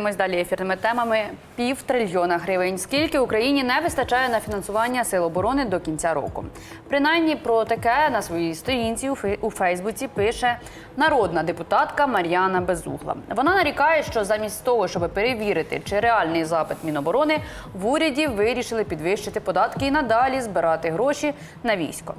Ми далі ефірними темами пів трильйона гривень. Скільки Україні не вистачає на фінансування сил оборони до кінця року? Принаймні про таке на своїй сторінці у Фей- у Фейсбуці пише народна депутатка Мар'яна Безугла. Вона нарікає, що замість того, щоб перевірити, чи реальний запит Міноборони, в уряді вирішили підвищити податки і надалі збирати гроші на військо.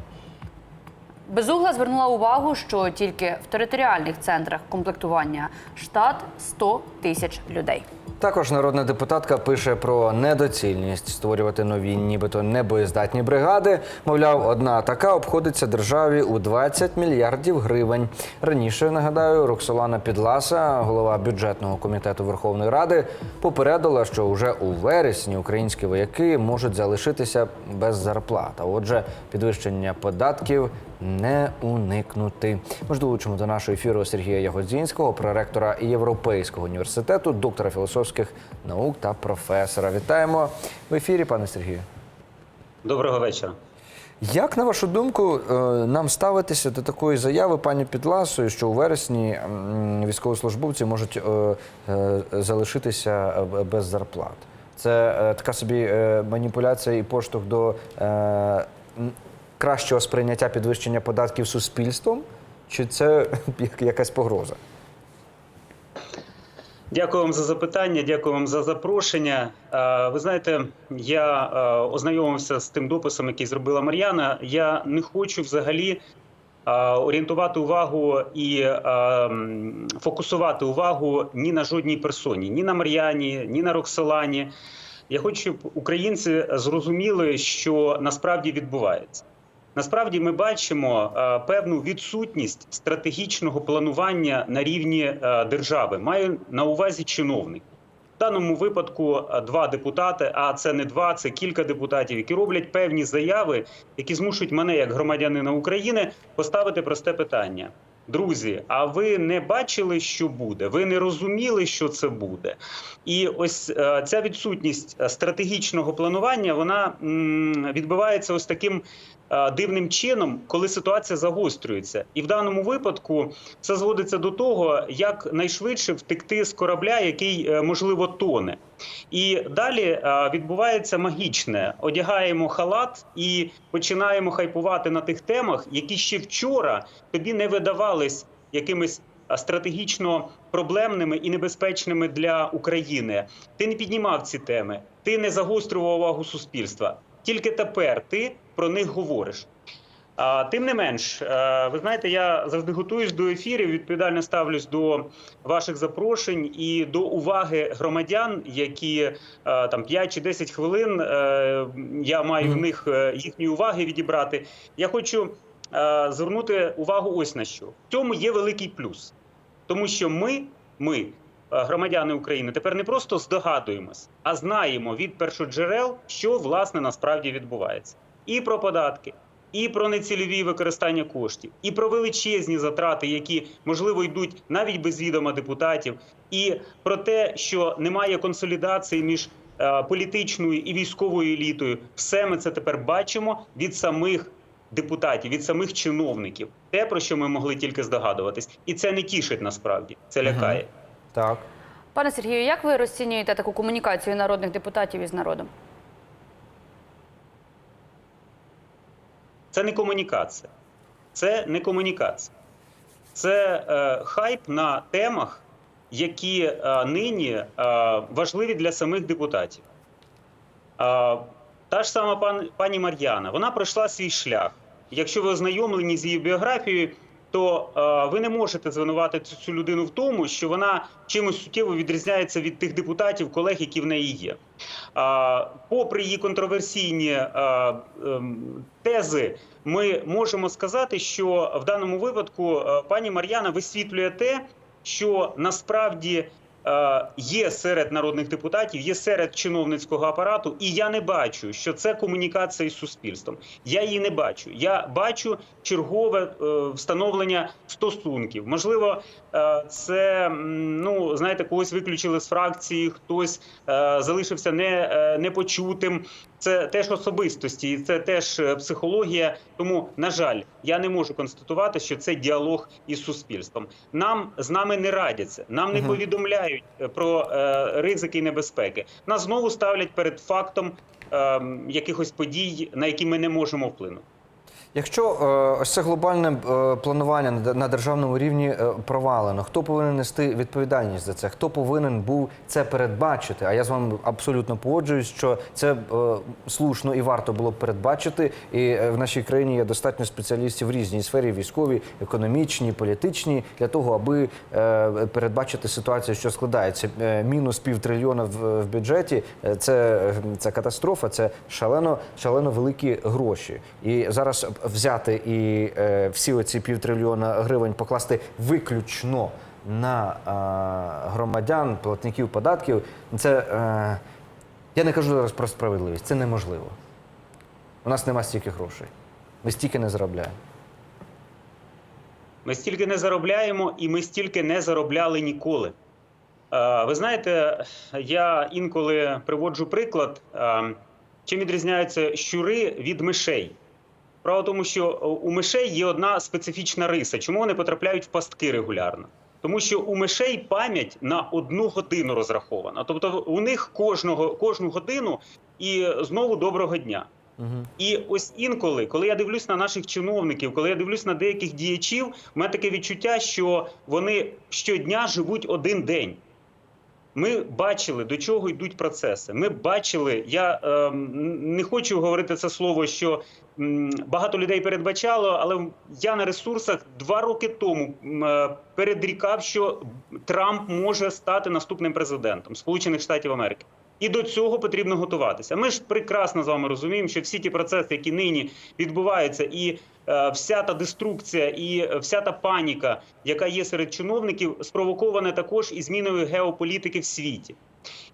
Безугла звернула увагу, що тільки в територіальних центрах комплектування штат 100 тисяч людей. Також народна депутатка пише про недоцільність створювати нові, нібито небоєздатні бригади. Мовляв, одна така обходиться державі у 20 мільярдів гривень. Раніше нагадаю, Роксолана Підласа, голова бюджетного комітету Верховної Ради, попередила, що вже у вересні українські вояки можуть залишитися без зарплат. Отже, підвищення податків не уникнути. Ми ж долучимо до нашого ефіру Сергія Ягодзінського, проректора Європейського університету, доктора філософських наук та професора. Вітаємо в ефірі, пане Сергію. Доброго вечора. Як на вашу думку, е, нам ставитися до такої заяви пані Підласої, що у вересні військовослужбовці можуть е, е, залишитися без зарплат? Це така собі маніпуляція і поштовх до кращого сприйняття підвищення податків суспільством, чи це якась погроза? Дякую вам за запитання, дякую вам за запрошення. Е, Ви знаєте, я е, ознайомився з тим дописом, який зробила Мар'яна. Я не хочу взагалі е, орієнтувати увагу і фокусувати увагу ні на жодній персоні, ні на Мар'яні, ні на Роксолані. Я хочу, щоб українці зрозуміли, що насправді відбувається. Насправді ми бачимо е, певну відсутність стратегічного планування на рівні е, держави. Маю на увазі чиновник. В даному випадку е, два депутати, а це не два, це кілька депутатів, які роблять певні заяви, які змушують мене, як громадянина України, поставити просте питання. Друзі, а ви не бачили, що буде? Ви не розуміли, що це буде? І ось ця відсутність стратегічного планування вона відбувається ось таким дивним чином, коли ситуація загострюється. І в даному випадку це зводиться до того, як найшвидше втекти з корабля, який е, можливо тоне. І далі е, відбувається магічне: одягаємо халат і починаємо хайпувати на тих темах, які ще вчора тобі не видавались якимись стратегічно проблемними і небезпечними для України. Ти не піднімав ці теми, ти не загострював увагу суспільства. Тільки тепер ти про них говориш. Тим не менш, е, ви знаєте, я завжди готуюсь до ефірів, відповідально ставлюсь до ваших запрошень і до уваги громадян, які е, там 5 чи 10 хвилин е, я маю в них їхні уваги відібрати. Я хочу звернути увагу ось на що. В цьому є великий плюс, тому що ми, ми, громадяни України, тепер не просто здогадуємось, а знаємо від першоджерел, що власне насправді відбувається, і про податки. І про нецільові використання коштів, і про величезні затрати, які можливо йдуть навіть без відома депутатів, і про те, що немає консолідації між е, політичною і військовою елітою. Все ми це тепер бачимо від самих депутатів, від самих чиновників. Те, про що ми могли тільки здогадуватись, і це не тішить насправді. Це лякає. Так. Пане Сергію, як ви розцінюєте таку комунікацію народних депутатів із народом? Це не комунікація. Це не комунікація. Це е, хайп на темах, які е, нині е, важливі для самих депутатів. Е, та ж сама пан, пані Мар'яна, вона пройшла свій шлях. Якщо ви ознайомлені з її біографією, то е, ви не можете звинуватити цю людину в тому, що вона чимось суттєво відрізняється від тих депутатів, колег, які в неї є. Е, Попри її контроверсійні е, е, тези, ми можемо сказати, що в даному випадку е, пані Мар'яна висвітлює те, що насправді є серед народних депутатів, є серед чиновницького апарату, і я не бачу, що це комунікація із суспільством. Я її не бачу. Я бачу чергове е, встановлення стосунків. Можливо, е, це ну знаєте, когось виключили з фракції, хтось е, залишився не, е, непочутим. Це теж особистості, і це теж е, психологія. Тому, на жаль, я не можу констатувати, що це діалог із суспільством. Нам з нами не радяться, нам не повідомляють. е, про е, ризики і небезпеки. Нас знову ставлять перед фактом е, якихось подій, на які ми не можемо вплинути. Якщо е, ось це глобальне е, планування на, державному рівні е, провалено, хто повинен нести відповідальність за це? Хто повинен був це передбачити? А я з вами абсолютно погоджуюсь, що це слушно і варто було б передбачити. І в нашій країні є достатньо спеціалістів в різній сфері військовій, економічній, політичній, для того, аби передбачити ситуацію, що складається. Мінус півтрильйона в, бюджеті це, це катастрофа, це шалено, шалено великі гроші. І зараз взяти і е, всі оці півтрильйона гривень покласти виключно на е, громадян, платників податків. Це е, я не кажу зараз про справедливість, це неможливо. У нас нема стільки грошей. Ми стільки не заробляємо. Ми стільки не заробляємо, і ми стільки не заробляли ніколи. Ви знаєте, я інколи приводжу приклад, чим відрізняються щури від мишей. Справа в тому, що у мишей є одна специфічна риса. Чому вони потрапляють в пастки регулярно? Тому що у мишей пам'ять на одну годину розрахована. Тобто у них кожного, кожну годину і знову доброго дня. Угу. І ось інколи, коли я дивлюсь на наших чиновників, коли я дивлюсь на деяких діячів, у мене таке відчуття, що вони щодня живуть один день. Ми бачили, до чого йдуть процеси. Ми бачили, я е, не хочу говорити це слово, що м, багато людей передбачало, але я на ресурсах два роки тому е, передрікав, що Трамп може стати наступним президентом Сполучених Штатів Америки. І до цього потрібно готуватися. Ми ж прекрасно з вами розуміємо, що всі ті процеси, які нині відбуваються, і е, вся та деструкція, і вся та паніка, яка є серед чиновників, спровокована також і зміною геополітики в світі.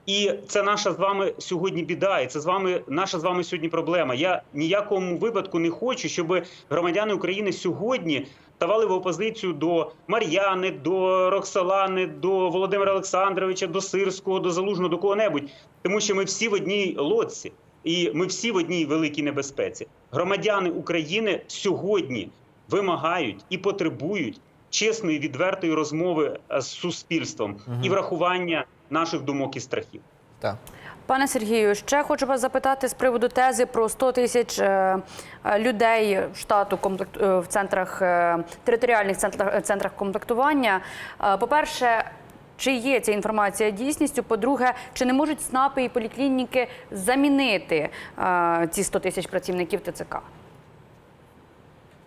І це наша з вами сьогодні біда, і це з вами наша з вами сьогодні проблема. Я ніякому випадку не хочу, щоб громадяни України сьогодні ставали в опозицію до Мар'яни, до Роксолани, до Володимира Олександровича, до Сирського, до Залужного, до кого-небудь, тому що ми всі в одній лодці, і ми всі в одній великій небезпеці. Громадяни України сьогодні вимагають і потребують чесної відвертої розмови з суспільством і врахування наших думок і страхів. Так. Пане Сергію, ще хочу вас запитати з приводу тези про 100 тисяч е, е, людей штату комплект е, в центрах територіальних центрах, центрах комплектування. Е, По-перше, чи є ця інформація дійсністю? По-друге, чи не можуть СНАПи і поліклініки замінити е, ці 100 тисяч працівників ТЦК?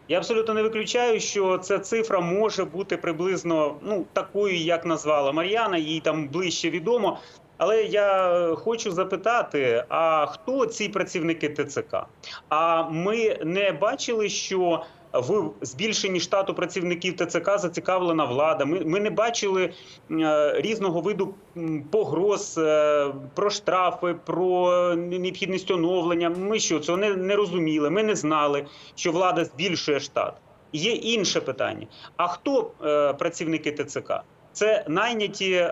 Я абсолютно не виключаю, що ця цифра може бути приблизно ну такою, як назвала Мар'яна, їй там ближче відомо. Але я хочу запитати: а хто ці працівники ТЦК? А ми не бачили, що в збільшенні штату працівників ТЦК зацікавлена влада. Ми, ми не бачили е, різного виду погроз е, про штрафи, про необхідність оновлення. Ми що цього не, не розуміли. Ми не знали, що влада збільшує штат. Є інше питання: а хто е, працівники ТЦК? Це найняті е,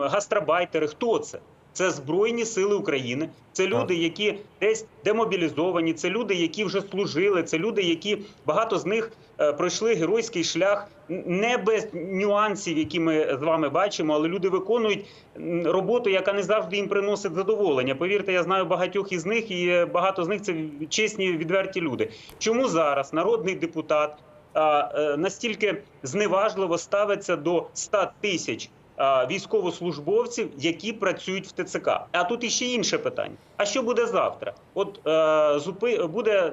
гастробайтери. Хто це? Це Збройні Сили України. Це люди, які десь демобілізовані. Це люди, які вже служили. Це люди, які багато з них е, пройшли геройський шлях не без нюансів, які ми з вами бачимо, але люди виконують роботу, яка не завжди їм приносить задоволення. Повірте, я знаю багатьох із них, і е, багато з них це чесні, відверті люди. Чому зараз народний депутат? Е, настільки зневажливо ставиться до 100 тисяч військовослужбовців, які працюють в ТЦК. А тут іще інше питання: а що буде завтра? От е, зупи буде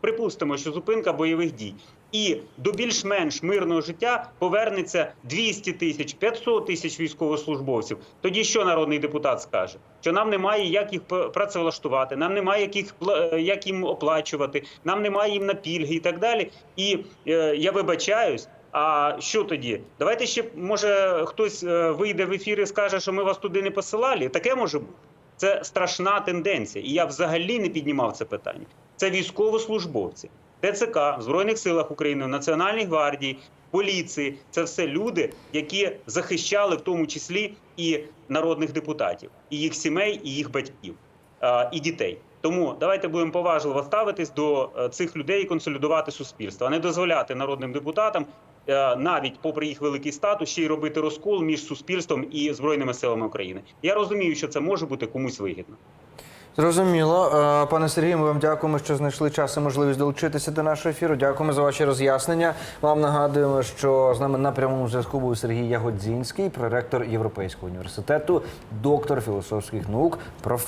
припустимо, що зупинка бойових дій. І до більш-менш мирного життя повернеться 200 тисяч, 500 тисяч військовослужбовців. Тоді що народний депутат скаже? Що нам немає як їх працевлаштувати, нам немає як їх як їм оплачувати, нам немає їм на пільги і так далі. І е, я вибачаюсь. А що тоді? Давайте ще може хтось е, вийде в ефір і скаже, що ми вас туди не посилали. Таке може бути. Це страшна тенденція, і я взагалі не піднімав це питання. Це військовослужбовці, ТЦК, в Збройних силах України, Національній гвардії, поліції. Це все люди, які захищали в тому числі і народних депутатів, і їх сімей, і їх батьків, і дітей. Тому давайте будемо поважливо ставитись до е, цих людей і консолідувати суспільство, а не дозволяти народним депутатам е, навіть попри їх великий статус, ще й робити розкол між суспільством і збройними силами України. Я розумію, що це може бути комусь вигідно. Зрозуміло. Е, Пане Сергію, ми вам дякуємо, що знайшли час і можливість долучитися до нашого ефіру. Дякуємо за ваші роз'яснення. Вам нагадуємо, що з нами на прямому зв'язку був Сергій Ягодзінський, проректор Європейського університету, доктор філософських наук, професор.